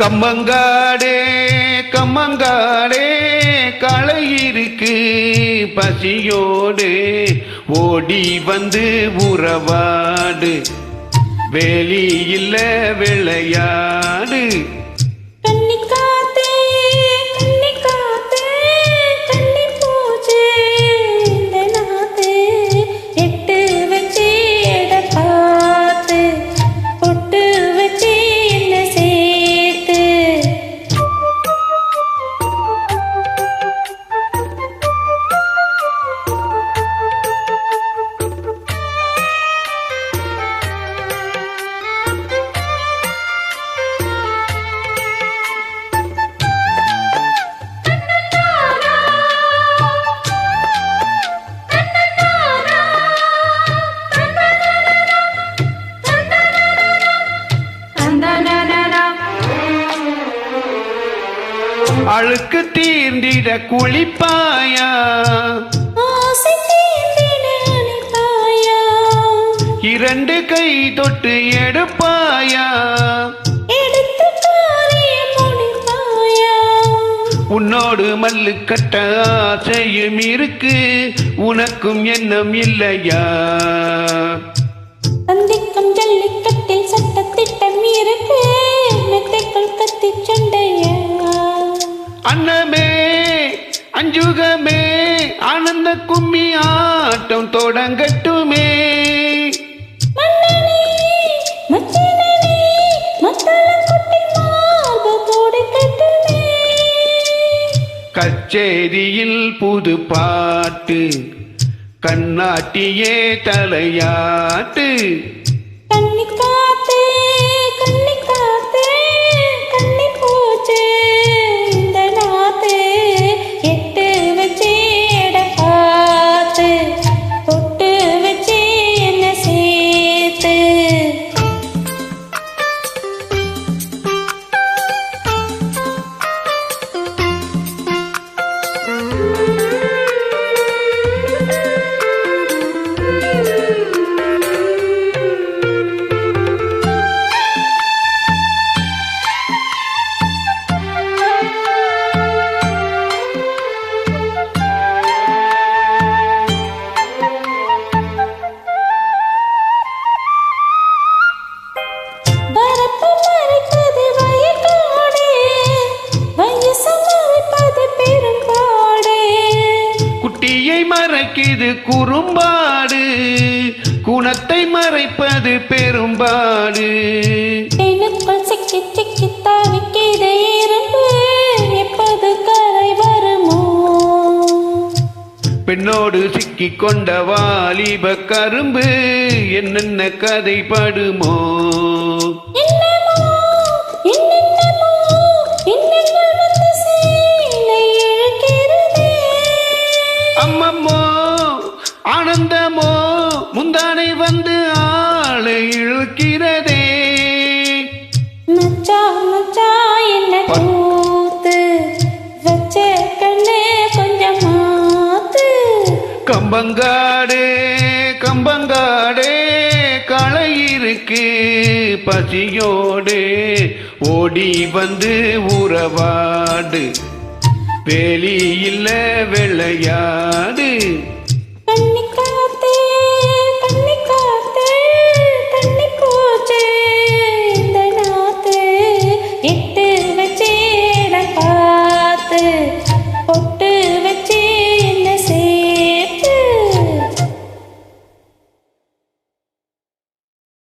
கம்மங்காடே கம்மங்காடே களை இருக்கு பசியோடு. ஓடி வந்து உறவாடு வெளியில்ல விளையாடு. அழுக்கு தீர்ந்திட குளிப்பாயா? இரண்டு கை தொட்டு எடுப்பாயா? உன்னோடு மல்லு கட்ட ஆசையும் இருக்கு. உனக்கும் எண்ணம் இல்லையா? அஞ்சுகமே ஆனந்த கும்மி ஆட்டம் தொடங்கட்டுமே. கச்சேரியில் புது பாட்டு கண்ணாட்டியே தலையாட்டு. கன்னி குறும்பாடு. குணத்தை மறைப்பது பெரும்பாடு. எனக்குள் சிக்கி சிக்கி தவிக்கிது இரும்பு எப்போது கரை வருமோ? பெண்ணோடு சிக்கி கொண்ட வாலிப கரும்பு என்னென்ன கதை படுமோ ஆனந்தமோ முந்தானை வந்து ஆளை இழுக்கிறதே. மச்சா மச்சா என்ன கூத்து? வச்ச கண்ணு கொஞ்சம் மாத்து. கம்பங்காடே கம்பங்காடே களை இருக்கு பசியோடு. ஓடி வந்து உறவாடு வெளியில்ல விளையாடு Oh.